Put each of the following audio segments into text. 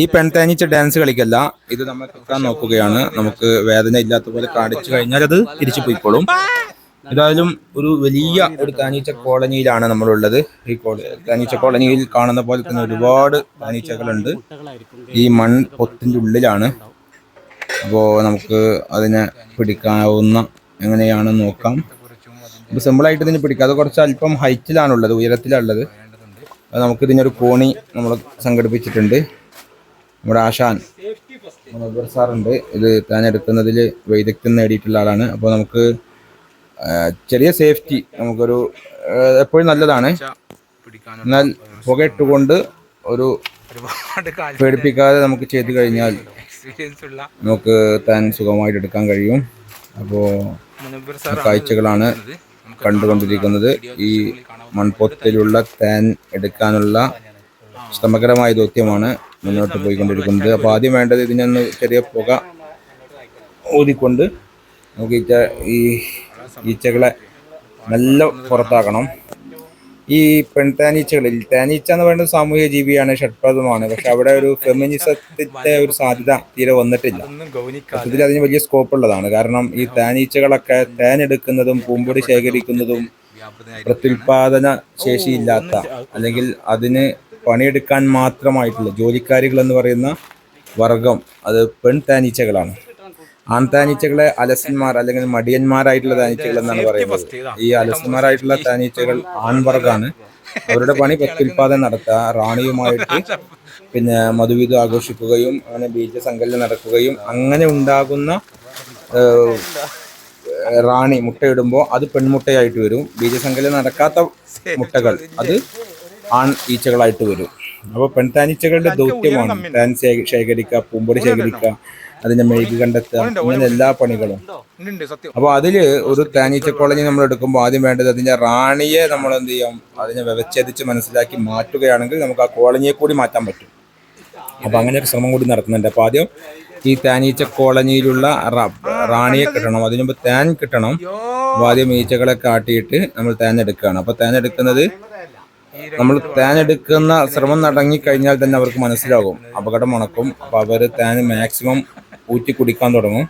ഈ പെൺതേനീച്ച ഡാൻസ് കളിക്കല്ല. ഇത് നമ്മൾ കെട്ടാൻ നോക്കുകയാണ്. നമുക്ക് വേദന ഇല്ലാത്ത പോലെ കാണിച്ചു കഴിഞ്ഞാൽ അത് തിരിച്ചു പോയിക്കോളും. ഏതായാലും ഒരു വലിയ ഒരു കാനീച്ച കോളനിയിലാണ് നമ്മളുള്ളത്. ഈ കോള തേനീച്ച കോളനിയിൽ കാണുന്ന പോലെ തന്നെ ഒരുപാട് കാനീച്ചകളുണ്ട് ഈ മൺ പൊത്തിന്റെ ഉള്ളിലാണ്. അപ്പോൾ നമുക്ക് അതിനെ പിടിക്കാവുന്ന എങ്ങനെയാണെന്ന് നോക്കാം. ഇപ്പോൾ സിമ്പിളായിട്ട് ഇതിന് പിടിക്കാം. അത് കുറച്ച് അല്പം ഹൈറ്റിലാണുള്ളത് ഉയരത്തിലാണുള്ളത്. അത് നമുക്ക് ഒരു കോണി നമ്മൾ സംഘടിപ്പിച്ചിട്ടുണ്ട്. നമ്മുടെ ആശാൻ മുനവർ സാറുണ്ട്. ഇത് തിരഞ്ഞെടുക്കുന്നതിൽ വൈദഗ്ധ്യം നേടിയിട്ടുള്ള ആളാണ്. അപ്പോൾ നമുക്ക് ചെറിയ സേഫ്റ്റി നമുക്കൊരു എപ്പോഴും നല്ലതാണ്. എന്നാൽ പുകയിട്ടുകൊണ്ട് ഒരു പേടിപ്പിക്കാതെ നമുക്ക് ചെയ്തു കഴിഞ്ഞാൽ നമുക്ക് താൻ സുഖമായിട്ട് എടുക്കാൻ കഴിയും. അപ്പോൾ കാഴ്ചകളാണ് കണ്ടുകൊണ്ടിരിക്കുന്നത്. ഈ മൺപൊത്തിലുള്ള താൻ എടുക്കാനുള്ള ശ്രമകരമായ ദൗത്യമാണ് മുന്നോട്ട് പോയിക്കൊണ്ടിരിക്കുന്നത്. അപ്പോൾ ആദ്യം വേണ്ടത് ഇതിനൊന്ന് ചെറിയ പുക ഊതിക്കൊണ്ട് നമുക്ക് ഈച്ച ഈ ഈച്ചകളെ നല്ല പുറത്താക്കണം. ഈ പെൺതേനീച്ചകളിൽ താനീച്ച എന്ന് പറയുന്നത് സാമൂഹിക ജീവിയാണ് ഷഡ്പദമാണ് പക്ഷെ അവിടെ ഒരു ഫെമിനിസത്തിന്റെ ഒരു സാധ്യത തീരെ വന്നിട്ടില്ല. ഇതിൽ അതിന് വലിയ സ്കോപ്പ് ഉള്ളതാണ്. കാരണം ഈ താനീച്ചകളൊക്കെ തേനെടുക്കുന്നതും പൂമ്പൊടി ശേഖരിക്കുന്നതും പ്രത്യുൽപാദന ശേഷിയില്ലാത്ത അല്ലെങ്കിൽ അതിന് പണിയെടുക്കാൻ മാത്രമായിട്ടുള്ള ജോലിക്കാരികൾ എന്ന് പറയുന്ന വർഗം അത് പെൺ താനീച്ചകളാണ്. ആൺ താനീച്ചകളെ അലസന്മാർ അല്ലെങ്കിൽ മടിയന്മാരായിട്ടുള്ള താനീച്ചകൾ എന്നാണ് പറയുന്നത്. ഈ അലസന്മാരായിട്ടുള്ള താനീച്ചകൾ ആൺവർഗാണ് അവരുടെ പണി പ്രത്യുൽപാദനം നടത്തുക റാണിയുമായിട്ട് പിന്നെ മധുവിധം ആഘോഷിക്കുകയും അങ്ങനെ ബീജസങ്കലനം നടക്കുകയും അങ്ങനെ ഉണ്ടാകുന്ന റാണി മുട്ടയിടുമ്പോൾ അത് പെൺമുട്ടയായിട്ട് വരും. ബീജസങ്കലനം നടക്കാത്ത മുട്ടകൾ. അത് ആൺ ഈച്ചകളായിട്ട് വരും. അപ്പോൾ പെൺതാനീച്ചകളുടെ ദൗത്യമാണ്. താൻ ശേഖരിക്കുക പൂമ്പൊടി ശേഖരിക്കുക അതിന്റെ മെഴുകി കണ്ടെത്തുക അങ്ങനെ എല്ലാ പണികളും. അപ്പോൾ അതിൽ ഒരു താനീച്ച കോളനി നമ്മൾ എടുക്കുമ്പോൾ ആദ്യം വേണ്ടത് അതിന്റെ റാണിയെ നമ്മൾ എന്ത് ചെയ്യാം? അതിനെ വ്യവച്ഛേദിച്ച് മനസ്സിലാക്കി മാറ്റുകയാണെങ്കിൽ നമുക്ക് ആ കോളനിയെ കൂടി മാറ്റാൻ പറ്റും. അപ്പോൾ അങ്ങനെ ഒരു ശ്രമം കൂടി നടത്തുന്നുണ്ട്. അപ്പോൾ ആദ്യം ഈ താനീച്ച കോളനിയിലുള്ള റാണിയെ കിട്ടണം. അതിനു താൻ തേൻ കിട്ടണം. അപ്പൊ ആദ്യം ഈച്ചകളെ കാട്ടിയിട്ട് നമ്മൾ താൻ എടുക്കുകയാണ്. അപ്പൊ താൻ എടുക്കുന്നത് നമ്മൾ തേൻ എടുക്കുന്ന ശ്രമം നടങ്ങിക്കഴിഞ്ഞാൽ തന്നെ അവർക്ക് മനസ്സിലാകും. അപകടം ഉണക്കും. അപ്പോൾ അവർ തേൻ മാക്സിമം ഊറ്റി കുടിക്കാൻ തുടങ്ങും.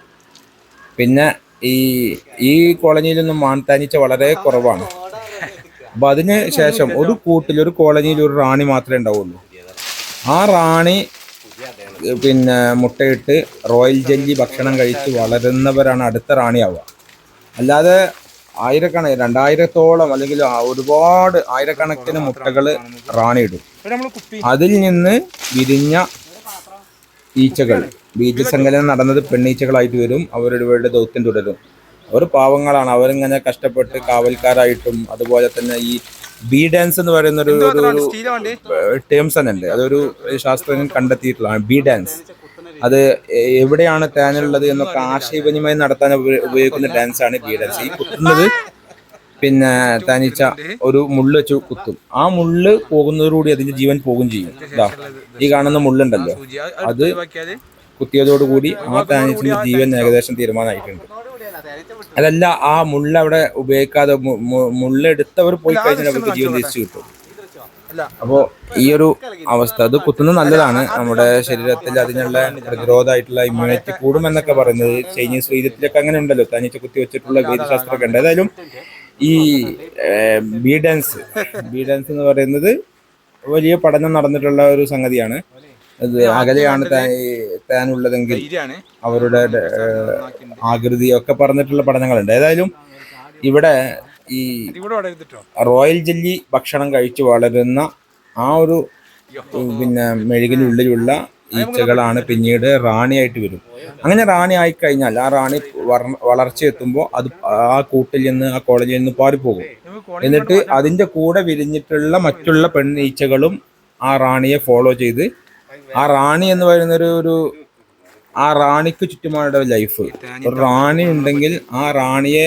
പിന്നെ ഈ ഈ കോളനിയിലൊന്നും മാൻതാനീച്ച വളരെ കുറവാണ്. അപ്പോൾ അതിന് ശേഷം ഒരു കൂട്ടിൽ ഒരു കോളനിയിൽ ഒരു റാണി മാത്രമേ ഉണ്ടാവുള്ളൂ. ആ റാണി പിന്നെ മുട്ടയിട്ട് റോയൽ ജെല്ലി ഭക്ഷണം കഴിച്ച് വളരുന്നവരാണ് അടുത്ത റാണിയാവുക. അല്ലാതെ ആയിരക്കണ രണ്ടായിരത്തോളം അല്ലെങ്കിൽ ഒരുപാട് ആയിരക്കണക്കിന് മുട്ടകൾ റാണിയിടും. അതിൽ നിന്ന് വിരിഞ്ഞ ഈച്ചകൾ ബീജസങ്കലനം നടന്നത് പെണ്ണീച്ചകളായിട്ട് വരും. അവരുടെ ദൗത്യം തുടരും. അവർ പാവങ്ങളാണ്. അവരിങ്ങനെ കഷ്ടപ്പെട്ട് കാവൽക്കാരായിട്ടും അതുപോലെ തന്നെ ഈ ബി ഡാൻസ് എന്ന് പറയുന്ന ഒരു ടേംസ് തന്നെ ഉണ്ട് അതൊരു ശാസ്ത്രജ്ഞൻ കണ്ടെത്തിയിട്ടുള്ളതാണ്. B dance. അത് എവിടെയാണ് തേനുള്ളത് എന്നൊക്കെ ആശയവിനിമയം നടത്താൻ ഉപയോഗിക്കുന്ന ഡാൻസ് ആണ് ഡാൻസ്. ഈ കുത്തുന്നത് പിന്നെ തനിച്ച ഒരു മുള്ള് വെച്ച് കുത്തും. ആ മുള്ള് പോകുന്നതോടുകൂടി അതിന്റെ ജീവൻ പോകും ചെയ്യും. ഈ കാണുന്ന മുള്ളുണ്ടല്ലോ. അത് കുത്തിയതോടുകൂടി ആ തേനീച്ചിന്റെ ജീവൻ ഏകദേശം തീരുമാനമായിട്ടുണ്ട്. അതല്ല ആ മുള്ള അവിടെ ഉപയോഗിക്കാതെ മുള്ളെടുത്തവർ പോയി കഴിഞ്ഞാൽ അവർക്ക് ജീവൻ തിരിച്ചു കിട്ടും. അപ്പോൾ ഈ ഒരു അവസ്ഥ അത് കുത്തുന്നത് നല്ലതാണ്. നമ്മുടെ ശരീരത്തിൽ അതിനുള്ള പ്രതിരോധമായിട്ടുള്ള ഇമ്മ്യൂണിറ്റി കൂടും എന്നൊക്കെ പറയുന്നത് ചൈനീസ് വൈദ്യത്തിലൊക്കെ അങ്ങനെ ഉണ്ടല്ലോ. തനിച്ച് കുത്തി വെച്ചിട്ടുള്ള വൈദ്യശാസ്ത്രമൊക്കെ ഉണ്ട്. ഏതായാലും ഈ ബി ഡാൻസ് ബി ഡാൻസ് എന്ന് പറയുന്നത് വലിയ പഠനം നടന്നിട്ടുള്ള ഒരു സംഗതിയാണ്. അത് അകലെയാണ് താൻ- താനുള്ളതെങ്കിൽ അവരുടെ ആകൃതി ഒക്കെ പറഞ്ഞിട്ടുള്ള പഠനങ്ങളുണ്ട്. ഏതായാലും ഇവിടെ ഈ റോയൽ ജെല്ലി ഭക്ഷണം കഴിച്ചു വളരുന്ന ആ ഒരു പിന്നെ മെഴുകിനുള്ളിലുള്ള ഈച്ചകളാണ് പിന്നീട് റാണിയായിട്ട് വരും. അങ്ങനെ റാണി ആയി കഴിഞ്ഞാൽ ആ റാണി വളർച്ച എത്തുമ്പോൾ അത് ആ കൂട്ടിൽ നിന്ന് ആ കോളേജിൽ നിന്ന് പാറിപ്പോകും. പോകും എന്നിട്ട് അതിന്റെ കൂടെ വിരിഞ്ഞിട്ടുള്ള മറ്റുള്ള പെണ്ണീച്ചകളും ആ റാണിയെ ഫോളോ ചെയ്ത് ആ റാണി എന്ന് പറയുന്നൊരു ഒരു ആ റാണിക്ക് ചുറ്റുമാണ് ലൈഫ്. ഒരു റാണി ഉണ്ടെങ്കിൽ ആ റാണിയെ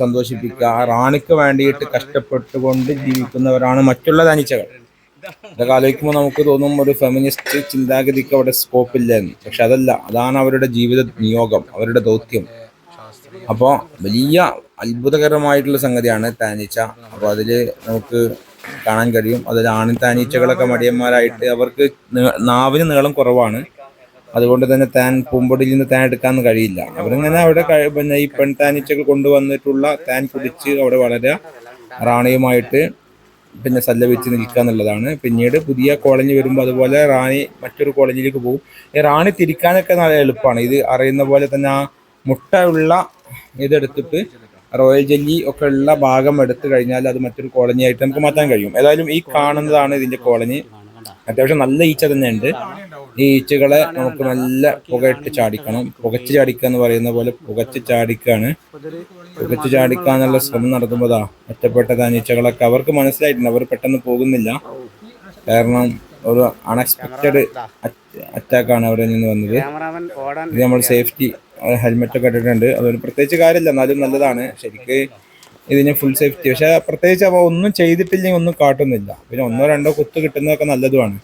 സന്തോഷിപ്പിക്കുക. റാണിക്ക് വേണ്ടിയിട്ട് കഷ്ടപ്പെട്ടുകൊണ്ട് ജീവിക്കുന്നവരാണ് മറ്റുള്ള തനിച്ചകൾ. ഇതൊക്കെ ആലോചിക്കുമ്പോൾ നമുക്ക് തോന്നും ഒരു ഫെമിനിസ്റ്റ് ചിന്താഗതിക്ക് അവിടെ സ്കോപ്പ് ഇല്ല എന്ന് പക്ഷെ അതല്ല അതാണ് അവരുടെ ജീവിത നിയോഗം അവരുടെ ദൗത്യം. അപ്പോൾ വലിയ അത്ഭുതകരമായിട്ടുള്ള സംഗതിയാണ് താനീച്ച. അപ്പോൾ അതിൽ നമുക്ക് കാണാൻ കഴിയും. അതിൽ ആണിൻ താനീച്ചകളൊക്കെ മടിയന്മാരായിട്ട് അവർക്ക് നാവിന് നീളം കുറവാണ്. അതുകൊണ്ട് തന്നെ താൻ പൂമ്പൊടിയിൽ നിന്ന് താൻ എടുക്കാൻ കഴിയില്ല. അവരിങ്ങനെ അവിടെ പിന്നെ ഈ പെൺ താനീച്ചകൾ കൊണ്ടുവന്നിട്ടുള്ള താൻ കുടിച്ച് അവിടെ വളരെ റാണിയുമായിട്ട് പിന്നെ സല്ലപിച്ച് നിൽക്കുക എന്നുള്ളതാണ്. പിന്നീട് പുതിയ കോളനി വരുമ്പോൾ അതുപോലെ റാണി മറ്റൊരു കോളനിയിലേക്ക് പോകും. ഈ റാണി തിരിക്കാനൊക്കെ നല്ല എളുപ്പമാണ് ഇത് അറിയുന്ന പോലെ തന്നെ ആ മുട്ട ഉള്ള ഇതെടുത്തിട്ട് റോയൽ ജെല്ലി ഒക്കെ ഉള്ള ഭാഗം എടുത്തു കഴിഞ്ഞാൽ അത് മറ്റൊരു കോളനിയായിട്ട് നമുക്ക് മാറ്റാൻ കഴിയും. ഏതായാലും ഈ കാണുന്നതാണ് ഇതിന്റെ കോളനി. അത്യാവശ്യം നല്ല ഈച്ച തന്നെയുണ്ട്. ഈ ഈച്ചകളെ നമുക്ക് നല്ല പുകയിട്ട് ചാടിക്കണം. പുകച്ച് ചാടിക്കുക എന്ന് പറയുന്ന പോലെ പുകച്ച് ചാടിക്കാണ്. പുകച്ച് ചാടിക്കാന്നുള്ള ശ്രമം നടത്തുമ്പോതാ ഒറ്റപ്പെട്ട താനീച്ചകളൊക്കെ അവർക്ക് മനസ്സിലായിട്ടുണ്ട്. അവർ പെട്ടെന്ന് പോകുന്നില്ല. കാരണം ഒരു അൺഎക്സ്പെക്റ്റഡ് അറ്റാക്കാണ് അവരിൽ നിന്ന് വന്നത്. ഇത് നമ്മൾ സേഫ്റ്റി ഹെൽമെറ്റ് ഒക്കെ ഇട്ടിട്ടുണ്ട്. അതൊരു പ്രത്യേകിച്ച് കാര്യമില്ല. എന്നാലും നല്ലതാണ്. ശരിക്ക് ഇതിന് ഫുൾ സേഫ്റ്റി പക്ഷെ പ്രത്യേകിച്ച് അവ ഒന്നും ചെയ്തിട്ടില്ലെങ്കിൽ ഒന്നും കാട്ടുന്നില്ല. പിന്നെ ഒന്നോ രണ്ടോ കുത്ത് കിട്ടുന്നതൊക്കെ നല്ലതുമാണ്.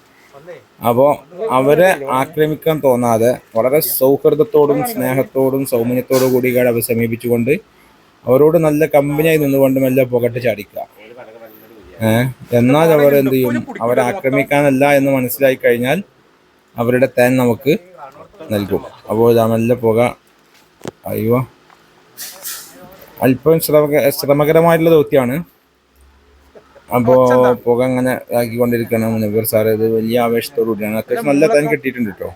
അപ്പോൾ അവരെ ആക്രമിക്കാൻ തോന്നാതെ വളരെ സൗഹൃദത്തോടും സ്നേഹത്തോടും സൗമന്യത്തോടും കൂടി അവർ സമീപിച്ചുകൊണ്ട് അവരോട് നല്ല കമ്പനിയായി നിന്നുകൊണ്ട് മെല്ലെ പുകട്ട് ചാടിക്കുക. എന്നാൽ അവർ എന്ത് ചെയ്യും? അവരെ ആക്രമിക്കാനല്ല എന്ന് മനസ്സിലായി കഴിഞ്ഞാൽ അവരുടെ തേൻ നമുക്ക് നൽകും. അപ്പോൾ ഇതാ നല്ല പുക. അയ്യോ. അല്പം ശ്രമക ശ്രമകരമായിട്ടുള്ള ദൗത്യമാണ് അപ്പോൾ പുക അങ്ങനെ ആക്കിക്കൊണ്ടിരിക്കുകയാണ് മുനവീർ സാർ ഇത് വലിയ ആവേശത്തോടു കൂടിയാണ്. അത്യാവശ്യം നല്ല തേൻ കിട്ടിയിട്ടുണ്ട് കേട്ടോ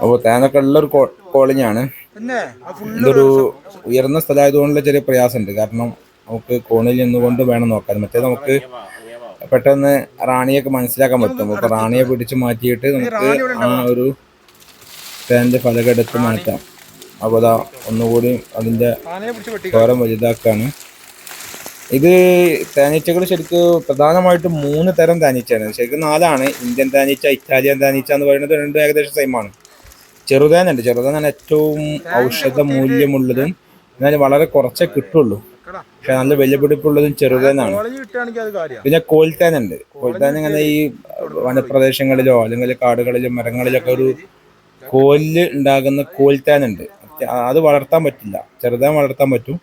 അപ്പോൾ തേനൊക്കെ ഉള്ള ഒരു ഇതൊരു ഉയർന്ന സ്ഥലമായതുകൊണ്ടുള്ള ചെറിയ പ്രയാസമുണ്ട്. കാരണം നമുക്ക് കോണിൽ നിന്നുകൊണ്ട് വേണം നോക്കാൻ. മറ്റേ നമുക്ക് പെട്ടെന്ന് റാണിയൊക്കെ മനസ്സിലാക്കാൻ പറ്റും. അപ്പൊ റാണിയെ പിടിച്ചു മാറ്റിയിട്ട് നമുക്ക് ആ ഒരു തേന്റെ ഫലകെടുത്ത് മാറ്റാം. അപ്പോൾ അതാ ഒന്നുകൂടി അതിന്റെ ഘോരം വലുതാക്കാണ്. ഇത് തേനീച്ചകൾ ശരിക്കും പ്രധാനമായിട്ടും മൂന്ന് തരം തേനീച്ചയാണ്. ശരിക്കും നാലാണ്. ഇന്ത്യൻ തേനീച്ച ഇറ്റാലിയൻ തേനീച്ച എന്ന് പറയുന്നത് രണ്ടും ഏകദേശം സെയിമാണ് ചെറുതേനുണ്ട്. ചെറുതേനാണ് ഏറ്റവും ഔഷധ മൂല്യമുള്ളതും എന്നാൽ വളരെ കുറച്ചേ കിട്ടുള്ളൂ. കടാ. പക്ഷെ നല്ല വിലപിടിപ്പുള്ളതും ചെറുതേനാണ്. പിന്നെ കോൽത്തേനുണ്ട് കോൽത്തേൻ ഇങ്ങനെ ഈ വനപ്രദേശങ്ങളിലോ അല്ലെങ്കിൽ കാടുകളിലോ മരങ്ങളിലൊക്കെ ഒരു കോലിൽ ഉണ്ടാകുന്ന കോൽത്തേനുണ്ട് അത് വളർത്താൻ പറ്റില്ല. ചെറുതായി വളർത്താൻ പറ്റും.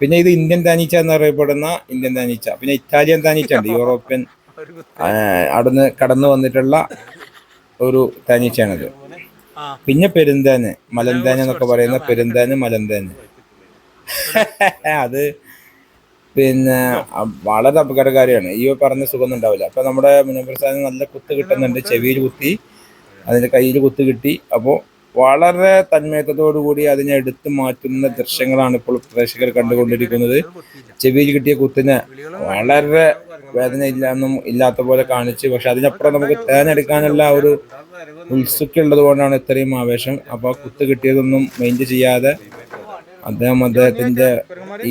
പിന്നെ ഇത് ഇന്ത്യൻ താനീച്ച എന്നറിയപ്പെടുന്ന ഇന്ത്യൻ താനീച്ച. പിന്നെ ഇറ്റാലിയൻ താനീച്ച ഉണ്ട് യൂറോപ്യൻ അവിടുന്ന് കടന്നു വന്നിട്ടുള്ള ഒരു താനീച്ചയാണിത്. പിന്നെ പെരുന്താന് മലന്താന് എന്നൊക്കെ പറയുന്ന പെരുന്താന് മലന്താന്. അത് പിന്നെ വളരെ അപകടകാരിയാണ്. ഈ പറഞ്ഞ സുഖമൊന്നും ഉണ്ടാവില്ല. അപ്പൊ നമ്മുടെ മുനപ്രസാദ് നല്ല കുത്ത് കിട്ടുന്നുണ്ട് ചെവിയിൽ കുത്തി. അതിന്റെ കയ്യിൽ കുത്ത് കിട്ടി. അപ്പോൾ വളരെ തന്മയത്വത്തോടു കൂടി അതിനെ എടുത്തു മാറ്റുന്ന ദൃശ്യങ്ങളാണ് ഇപ്പോൾ പ്രേക്ഷകർ കണ്ടുകൊണ്ടിരിക്കുന്നത്. ചെവിയിൽ കിട്ടിയ കുത്തിനെ വളരെ വേദന ഇല്ലാന്നും ഇല്ലാത്ത പോലെ കാണിച്ച്. പക്ഷെ അതിനപ്പുറം നമുക്ക് തേനെടുക്കാനുള്ള ഒരു ഉത്സുക്കുള്ളത് കൊണ്ടാണ് ഇത്രയും ആവേശം. അപ്പോൾ കുത്ത് കിട്ടിയതൊന്നും മൈൻഡ് ചെയ്യാതെ അദ്ദേഹം അദ്ദേഹത്തിന്റെ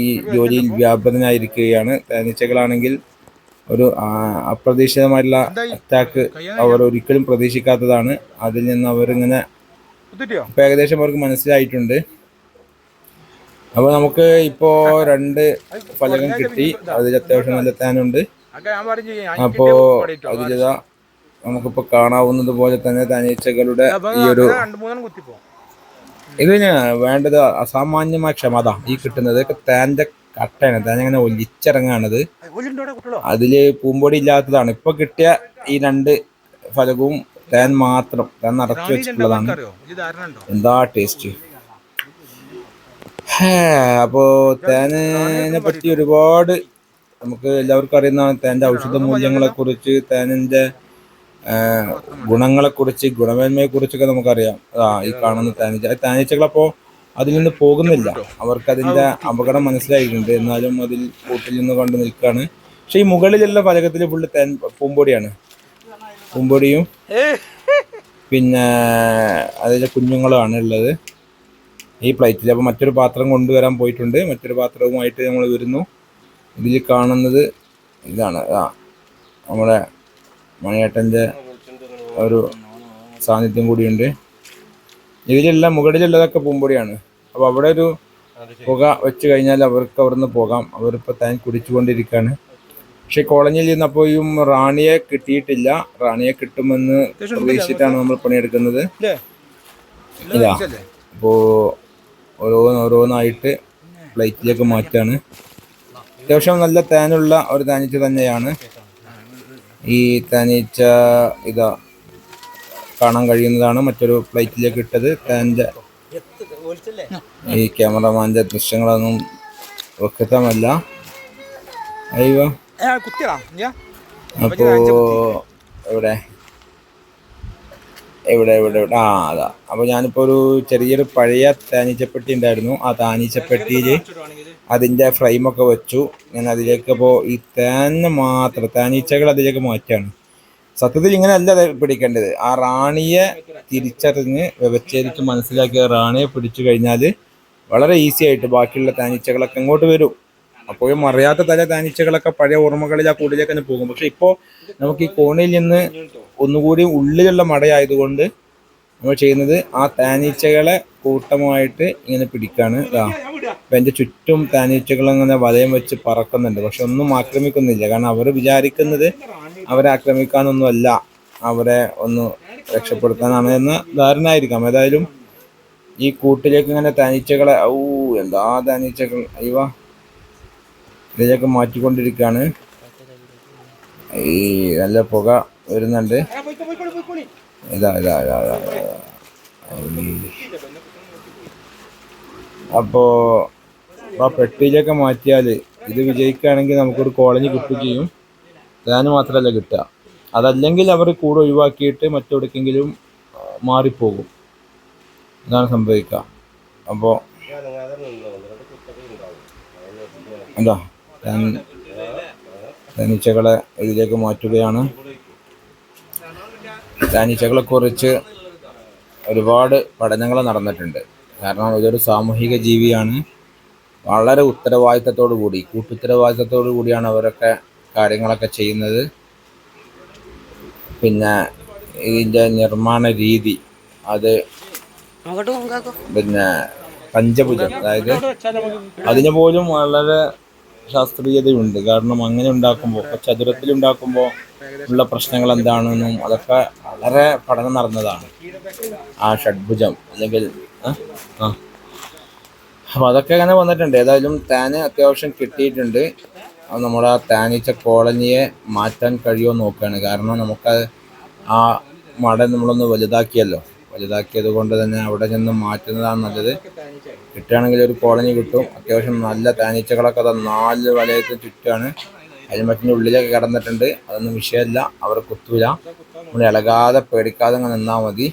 ഈ ജോലിയിൽ വ്യാപൃതനായിരിക്കുകയാണ്. തേനീച്ചകളാണെങ്കിൽ ഒരു അപ്രതീക്ഷിതമായിട്ടുള്ള അറ്റാക്ക് അവർ ഒരിക്കലും പ്രതീക്ഷിക്കാത്തതാണ്. അതിൽ നിന്ന് അവരിങ്ങനെ ഏകദേശം അവർക്ക് മനസ്സിലായിട്ടുണ്ട്. അപ്പൊ നമുക്ക് ഇപ്പോ രണ്ട് ഫലകം കിട്ടി. അതിൽ അത്യാവശ്യം നല്ല തേനുണ്ട്. അപ്പോ അതിലിതാ നമുക്കിപ്പോ കാണാവുന്നത് പോലെ തന്നെ തനീച്ചകളുടെ ഈ ഒരു ഇത് വേണ്ടത് അസാമാന്യമായ ക്ഷമത. ഈ കിട്ടുന്നത് താന്റെ തേന്റെ കട്ടയാണ്. തേൻ ഇങ്ങനെ ഒലിച്ചിറങ്ങാണത്. അതിൽ പൂമ്പൊടി ഇല്ലാത്തതാണ്. ഇപ്പൊ കിട്ടിയ ഈ രണ്ട് ഫലകവും തേൻ മാത്രം തേൻ നിറച്ച് വെച്ചിട്ടുള്ളതാണ്. എന്താ ടേസ്റ്റ് അപ്പോ തേനിനെ പറ്റി ഒരുപാട് നമുക്ക് എല്ലാവർക്കും അറിയുന്നതാണ് തേന്റെ ഔഷധ മൂല്യങ്ങളെ കുറിച്ച് തേനിന്റെ ഗുണങ്ങളെ കുറിച്ച് ഗുണമേന്മയെ കുറിച്ചൊക്കെ നമുക്കറിയാം. ആ ഈ കാണുന്ന തേനീച്ച. ആ തേനീച്ചകളപ്പോ അതിൽ നിന്ന് പോകുന്നില്ല. അവർക്ക് അതിന്റെ അപകടം മനസ്സിലായിട്ടുണ്ട്. എന്നാലും അതിൽ കൂട്ടിൽ നിന്ന് കണ്ടു നിൽക്കുകയാണ്. പക്ഷെ ഈ മുകളിലുള്ള ഫലകത്തിൽ ഫുള്ള് തേൻ പൂമ്പൊടിയാണ്. പൂമ്പൊടിയും പിന്നെ അതിലെ കുഞ്ഞുങ്ങളുമാണ് ഉള്ളത്. ഈ പ്ലേറ്റിൽ അപ്പോൾ മറ്റൊരു പാത്രം കൊണ്ടുവരാൻ പോയിട്ടുണ്ട്. മറ്റൊരു പാത്രവുമായിട്ട് നമ്മൾ വരുന്നു. ഇതിൽ കാണുന്നത് ഇതാണ്. ആ നമ്മുടെ മണിയേട്ടന്റെ ഒരു സാന്നിധ്യം കൂടിയുണ്ട്. ഇതിലുള്ള മുകളിലുള്ളതൊക്കെ പൂമ്പൊടിയാണ്. അപ്പോൾ അവിടെ ഒരു പുക വെച്ച് കഴിഞ്ഞാൽ അവർക്ക് അവിടുന്ന് പോകാം. അവരിപ്പോൾ താൻ കുടിച്ചുകൊണ്ടിരിക്കുകയാണ് പക്ഷെ കോളനിയിൽ നിന്നപ്പോഴും റാണിയെ കിട്ടിയിട്ടില്ല. റാണിയെ കിട്ടുമെന്ന് പ്രതീക്ഷിച്ചിട്ടാണ് നമ്മൾ പണിയെടുക്കുന്നത്. ഇല്ലേ? ഇതാ? അപ്പോൾ ഓരോന്ന് ഓരോന്നായിട്ട് പ്ലേറ്റിലേക്ക് മാറ്റാണ്. അത്യാവശ്യം നല്ല തേനുള്ള ഒരു തേനീച്ച തന്നെയാണ്. ഈ തേനീച്ച ഇതാ കാണാൻ കഴിയുന്നതാണ് മറ്റൊരു പ്ലേറ്റിലേക്ക് ഇട്ടത്. തേന്റെ ഈ ക്യാമറമാന്റെ ദൃശ്യങ്ങളൊന്നും വ്യക്തമല്ല. അയ്യോ. കുത്തിയടാ അപ്പോ എവിടെ? എവിടെ എവിടെ എവിടെ? ആ അതാ. അപ്പൊ ഞാനിപ്പോ ഒരു ചെറിയൊരു പഴയ താനീച്ചപ്പെട്ടി ഉണ്ടായിരുന്നു. ആ തേനീച്ചപ്പെട്ടിയിൽ അതിന്റെ ഫ്രെയിമൊക്കെ വെച്ചു. ഞാൻ അതിലേക്ക് ഇപ്പോ ഈ തേന് മാത്രം താനീച്ചകൾ അതിലേക്ക് മാറ്റാണ്. സത്യത്തിൽ ഇങ്ങനെയല്ല അല്ല പിടിക്കേണ്ടത്. ആ റാണിയെ തിരിച്ചറിഞ്ഞ് വ്യവച്ഛേദിച്ച് മനസ്സിലാക്കിയ റാണിയെ പിടിച്ചു കഴിഞ്ഞാൽ വളരെ ഈസി ആയിട്ട് ബാക്കിയുള്ള താനീച്ചകളൊക്കെ ഇങ്ങോട്ട് വരും. അപ്പോഴും അറിയാത്ത തല തേനീച്ചകളൊക്കെ പഴയ ഓർമ്മകളിൽ ആ കൂടിലേക്ക് തന്നെ പോകും. പക്ഷെ ഇപ്പോൾ നമുക്ക് ഈ കോണിൽ നിന്ന് ഒന്നുകൂടി ഉള്ളിലുള്ള മടയായതുകൊണ്ട് നമ്മൾ ചെയ്യുന്നത് ആ താനീച്ചകളെ കൂട്ടമായിട്ട് ഇങ്ങനെ പിടിക്കാണ്. അപ്പം എന്റെ ചുറ്റും താനീച്ചകൾ അങ്ങനെ വലയം വെച്ച് പറക്കുന്നുണ്ട്. പക്ഷെ ഒന്നും ആക്രമിക്കുന്നില്ല. കാരണം അവർ വിചാരിക്കുന്നത് അവരെ ആക്രമിക്കാനൊന്നുമല്ല. അവരെ ഒന്ന് രക്ഷപ്പെടുത്താനാണ് എന്ന ധാരണ ആയിരിക്കാം ഏതായാലും ഈ കൂട്ടിലേക്ക് ഇങ്ങനെ താനീച്ചകളെ ഔ എന്താ താനീച്ചകൾ? അയ്യോ ഇതിലേക്ക് മാറ്റിക്കൊണ്ടിരിക്കുകയാണ് ഈ നല്ല പുക വരുന്നുണ്ട്. ഇതാ ഇതാ ഇതാ അപ്പോൾ ആ പെട്ടിയിലൊക്കെ മാറ്റിയാൽ ഇത് വിജയിക്കുകയാണെങ്കിൽ നമുക്കൊരു കോളനി കിട്ടുകയും ചെയ്യും. ഞാൻ മാത്രമല്ല കിട്ടുക. അതല്ലെങ്കിൽ അവർ കൂടെ ഒഴിവാക്കിയിട്ട് മറ്റെവിടേക്കെങ്കിലും മാറിപ്പോകും. ഇതാണ് സംഭവിക്കുക. അപ്പോൾ എന്താ? തേനീച്ചകളെ ഇതിലേക്ക് മാറ്റുകയാണ്. തേനീച്ചകളെക്കുറിച്ച് ഒരുപാട് പഠനങ്ങൾ നടന്നിട്ടുണ്ട്. കാരണം ഇതൊരു സാമൂഹിക ജീവിയാണ്. വളരെ ഉത്തരവാദിത്തത്തോടു കൂടി കൂട്ടുത്തരവാദിത്തത്തോടു കൂടിയാണ് അവരൊക്കെ കാര്യങ്ങളൊക്കെ ചെയ്യുന്നത്. പിന്നെ ഇതിന്റെ നിർമ്മാണ രീതി അത് പിന്നെ പഞ്ചഭുജം അതായത് അതിന് പോലും വളരെ ശാസ്ത്രീയതയുണ്ട്. കാരണം അങ്ങനെ ഉണ്ടാക്കുമ്പോൾ ചതുരത്തിൽ ഉണ്ടാക്കുമ്പോൾ ഉള്ള പ്രശ്നങ്ങൾ എന്താണെന്നും അതൊക്കെ വളരെ പഠനം നടന്നതാണ്. ആ ഷഡ്ഭുജം അല്ലെങ്കിൽ ആ? അപ്പോൾ അതൊക്കെ അങ്ങനെ വന്നിട്ടുണ്ട്. ഏതായാലും താന് അത്യാവശ്യം കിട്ടിയിട്ടുണ്ട്. അത് നമ്മുടെ താനിച്ച കോളനിയെ മാറ്റാൻ കഴിയുമോ നോക്കുകയാണ്. കാരണം നമുക്ക് ആ മട നമ്മളൊന്ന് വലുതാക്കിയല്ലോ. വലുതാക്കിയത് കൊണ്ട് തന്നെ അവിടെ ചെന്ന് മാറ്റുന്നതാണ് നല്ലത്. കിട്ടുകയാണെങ്കിൽ ഒരു കോളനി കിട്ടും. അത്യാവശ്യം നല്ല തേനീച്ചകളൊക്കെ അത് നാല് വലയത്തിന് ചുറ്റാണ്. ഹെൽമറ്റിന്റെ ഉള്ളിലേക്ക് കിടന്നിട്ടുണ്ട്. അതൊന്നും വിഷയമല്ല. അവർ കുത്തൂല. നമ്മൾ ഇളകാതെ പേടിക്കാതെ അങ്ങ് നിന്നാൽ മതി.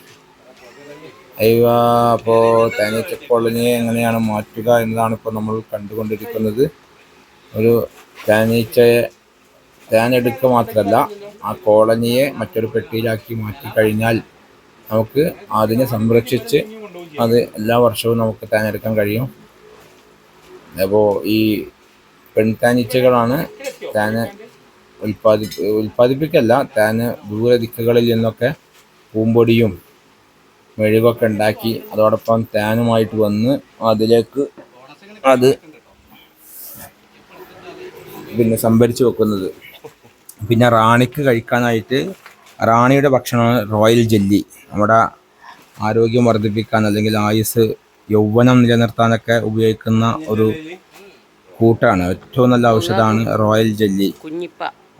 അയ്യോ അപ്പോൾ തേനീച്ച കോളനിയെ എങ്ങനെയാണ് മാറ്റുക എന്നതാണ് ഇപ്പോൾ നമ്മൾ കണ്ടുകൊണ്ടിരിക്കുന്നത്. ഒരു തേനീച്ചയെ തേനെടുക്കുക മാത്രമല്ല ആ കോളനിയെ മറ്റൊരു പെട്ടിയിലാക്കി മാറ്റി കഴിഞ്ഞാൽ നമുക്ക് അതിനെ സംരക്ഷിച്ച് അത് എല്ലാ വർഷവും നമുക്ക് തേനെടുക്കാൻ കഴിയും. അപ്പോൾ ഈ പെൺതേനീച്ചകളാണ് താന ഉൽപ്പാദി ഉൽപ്പാദിപ്പിക്കല്ല തേന് ദൂരദിക്കുകളിൽ നിന്നൊക്കെ പൂമ്പൊടിയും മെഴുകൊക്കെ ഉണ്ടാക്കി അതോടൊപ്പം തേനുമായിട്ട് വന്ന് അതിലേക്ക് അത് പിന്നെ സംഭരിച്ച് വെക്കുന്നത്. പിന്നെ റാണിക്ക് കഴിക്കാനായിട്ട് റാണിയുടെ ഭക്ഷണമാണ് റോയൽ ജെല്ലി. നമ്മുടെ ആരോഗ്യം വർദ്ധിപ്പിക്കാൻ അല്ലെങ്കിൽ ആയുസ് യൗവനം നിലനിർത്താനൊക്കെ ഉപയോഗിക്കുന്ന ഒരു കൂട്ടാണ്. ഏറ്റവും നല്ല ഔഷധമാണ് റോയൽ ജെല്ലി.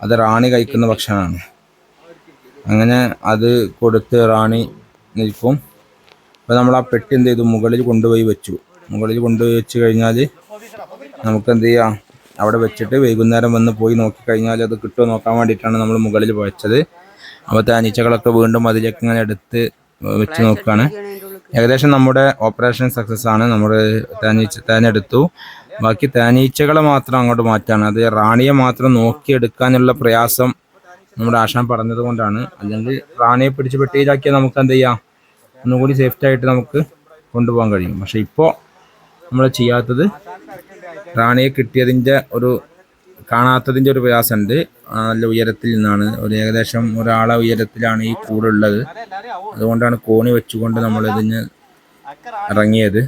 അത് റാണി കഴിക്കുന്ന ഭക്ഷണമാണ്. അങ്ങനെ അത് കൊടുത്ത് റാണി നിൽക്കും. അപ്പോൾ നമ്മൾ ആ പെട്ടി എന്ത് ചെയ്തു? മുകളിൽ കൊണ്ടുപോയി വെച്ചു. മുകളിൽ കൊണ്ടുപോയി വെച്ച് കഴിഞ്ഞാൽ നമുക്ക് എന്ത് ചെയ്യാം? അവിടെ വെച്ചിട്ട് വൈകുന്നേരം വന്ന് പോയി നോക്കി കഴിഞ്ഞാൽ അത് കിട്ടുമോ നോക്കാൻ വേണ്ടിയിട്ടാണ് നമ്മൾ മുകളിൽ വെച്ചത്. അപ്പോൾ തേനീച്ചകളൊക്കെ വീണ്ടും അതിലേക്ക് ഇങ്ങനെ എടുത്ത് വെച്ച് നോക്കുകയാണ് ഏകദേശം നമ്മുടെ ഓപ്പറേഷൻ സക്സസ് ആണ്. നമ്മൾ തേനീച്ച തേനെടുത്തു ബാക്കി തേനീച്ചകളെ മാത്രം അങ്ങോട്ട് മാറ്റാണ്. അത് റാണിയെ മാത്രം നോക്കിയെടുക്കാനുള്ള പ്രയാസം നമ്മുടെ ആശാൻ പറഞ്ഞത് കൊണ്ടാണ്. അല്ലെങ്കിൽ റാണിയെ പിടിച്ച് പെട്ടിയിലാക്കിയാൽ നമുക്ക് എന്ത് ചെയ്യാം? ഒന്നുകൂടി സേഫ്റ്റി ആയിട്ട് നമുക്ക് കൊണ്ടുപോകാൻ കഴിയും. പക്ഷെ ഇപ്പോൾ നമ്മൾ ചെയ്യാത്തത് റാണിയെ കിട്ടിയതിന്റെ ഒരു കാണാത്തതിന്റെ ഒരു പ്രയാസമുണ്ട്. നല്ല ഉയരത്തിൽ നിന്നാണ്. ഒരു ഏകദേശം ഒരാളെ ഉയരത്തിലാണ് ഈ കൂടുള്ളത്. അതുകൊണ്ടാണ് കോണി വെച്ചുകൊണ്ട് നമ്മൾ ഇതിന് ഇറങ്ങിയത്.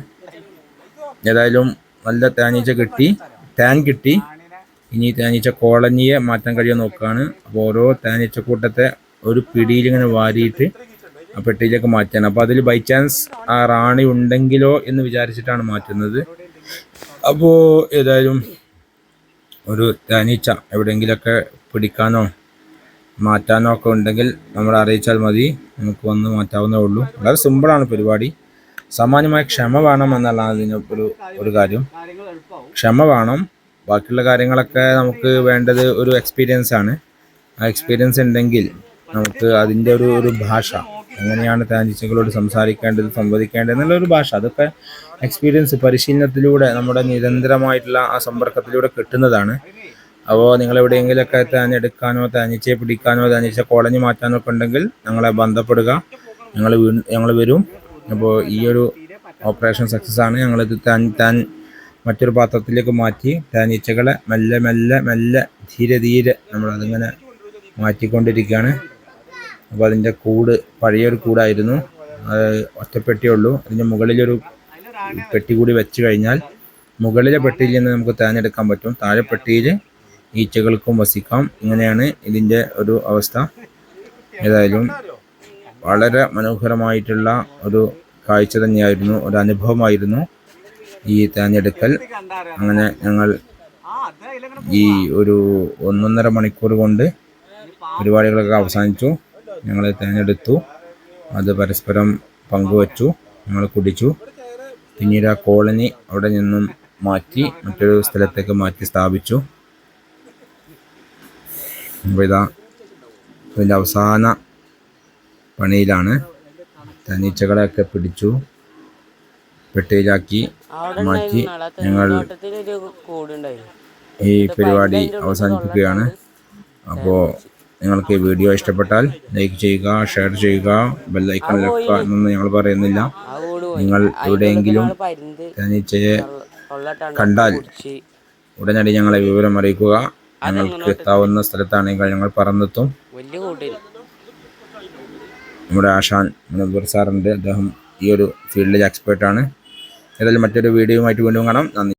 ഏതായാലും നല്ല തേനീച്ച കിട്ടി. തേൻ കിട്ടി. ഇനി തേനീച്ച കോളനിയെ മാറ്റാൻ കഴിയാൻ നോക്കുകയാണ്. അപ്പോൾ ഓരോ തേനീച്ച കൂട്ടത്തെ ഒരു പിടിയിൽ ഇങ്ങനെ വാരിയിട്ട് ആ പെട്ടിയിലേക്ക് മാറ്റാൻ അപ്പോൾ അതിൽ ബൈ ചാൻസ് ആ റാണി ഉണ്ടെങ്കിലോ എന്ന് വിചാരിച്ചിട്ടാണ് മാറ്റുന്നത്. അപ്പോൾ ഏതായാലും ഒരു തേനീച്ച എവിടെയെങ്കിലൊക്കെ പിടിക്കാനോ മാറ്റാനോ ഒക്കെ ഉണ്ടെങ്കിൽ നമ്മൾ അറിയിച്ചാൽ മതി. നമുക്ക് വന്ന് മാറ്റാവുന്നേ ഉള്ളൂ. വളരെ സിമ്പിളാണ് പരിപാടി. സാമാന്യമായ ക്ഷമ വേണം എന്നുള്ളതാണ് ഇതിന് ഒരു ഒരു കാര്യം. ക്ഷമ വേണം. ബാക്കിയുള്ള കാര്യങ്ങളൊക്കെ നമുക്ക് വേണ്ടത് ഒരു എക്സ്പീരിയൻസ് ആണ്. ആ എക്സ്പീരിയൻസ് ഉണ്ടെങ്കിൽ നമുക്ക് അതിന്റെ ഒരു ഒരു ഭാഷ. എങ്ങനെയാണ് തേനീച്ചകളോട് സംസാരിക്കേണ്ടത് സംവദിക്കേണ്ടത് എന്നുള്ള ഒരു ഭാഷ. അതൊക്കെ എക്സ്പീരിയൻസ് പരിശീലനത്തിലൂടെ നമ്മുടെ നിരന്തരമായിട്ടുള്ള ആ സമ്പർക്കത്തിലൂടെ കിട്ടുന്നതാണ്. അപ്പോൾ നിങ്ങൾ എവിടെയെങ്കിലുമൊക്കെ തേഞ്ഞെടുക്കാനോ തേനീച്ചയെ പിടിക്കാനോ തേനീച്ച കുളഞ്ഞു മാറ്റാനോ ഒക്കെ ഉണ്ടെങ്കിൽ ഞങ്ങളെ ബന്ധപ്പെടുക. ഞങ്ങൾ ഞങ്ങൾ വരും. അപ്പോൾ ഈ ഒരു ഓപ്പറേഷൻ സക്സസ് ആണ്. ഞങ്ങളിത് താൻ താൻ മറ്റൊരു പാത്രത്തിലേക്ക് മാറ്റി തേനീച്ചകളെ മെല്ലെ മെല്ലെ മെല്ലെ ധീരെ ധീരെ നമ്മളതിങ്ങനെ മാറ്റിക്കൊണ്ടിരിക്കുകയാണ്. അപ്പോൾ അതിന്റെ കൂട് പഴയൊരു കൂടായിരുന്നു. അത് ഒറ്റപ്പെട്ടേ ഉള്ളൂ. അതിന്റെ മുകളിലൊരു പെട്ടി കൂടി വെച്ച് കഴിഞ്ഞാൽ മുകളിലെ പെട്ടിയിൽ നിന്ന് നമുക്ക് തേഞ്ഞെടുക്കാൻ പറ്റും. താഴെ പെട്ടിയിൽ ഈച്ചകൾക്കും വസിക്കാം. ഇങ്ങനെയാണ് ഇതിന്റെ ഒരു അവസ്ഥ. ഏതായാലും വളരെ മനോഹരമായിട്ടുള്ള ഒരു കാഴ്ച തന്നെയായിരുന്നു ഒരു അനുഭവമായിരുന്നു ഈ തേഞ്ഞെടുക്കൽ അങ്ങനെ ഞങ്ങൾ ഈ ഒരു ഒന്നൊന്നര മണിക്കൂർ കൊണ്ട് പരിപാടികളൊക്കെ അവസാനിച്ചു. ഞങ്ങൾ തേഞ്ഞെടുത്തു അത് പരസ്പരം പങ്കുവച്ചു. ഞങ്ങൾ കുടിച്ചു. പിന്നീട് ആ കോളനി അവിടെ നിന്നും മാറ്റി മറ്റൊരു സ്ഥലത്തേക്ക് മാറ്റി സ്ഥാപിച്ചു. അപ്പോൾ ഇതാ ഇതിന്റെ അവസാന പണിയിലാണ്. തനീച്ചകളെയൊക്കെ പിടിച്ചു പെട്ടിയിലാക്കി മാറ്റി ഞങ്ങൾ ഈ പരിപാടി അവസാനിപ്പിക്കുകയാണ്. അപ്പോൾ നിങ്ങൾക്ക് ഈ വീഡിയോ ഇഷ്ടപ്പെട്ടാൽ ലൈക്ക് ചെയ്യുക ഷെയർ ചെയ്യുക ബെല്ലൈക്കൺ വെക്കുക എന്നൊന്നും ഞങ്ങൾ പറയുന്നില്ല. നിങ്ങൾ എവിടെയെങ്കിലും തേനീച്ചയെ കണ്ടാൽ ഉടനടി ഞങ്ങളെ വിവരം അറിയിക്കുക. ഞങ്ങൾക്ക് എത്താവുന്ന സ്ഥലത്താണെങ്കിൽ ഞങ്ങൾ പറന്നെത്തും. നമ്മുടെ ആശാൻ മുനബുർ സാറുണ്ട് അദ്ദേഹം ഈ ഒരു ഫീൽഡിൽ എക്സ്പേർട്ടാണ് ഏതായാലും മറ്റൊരു വീഡിയോയുമായിട്ട് വീണ്ടും കാണാം. നന്ദി.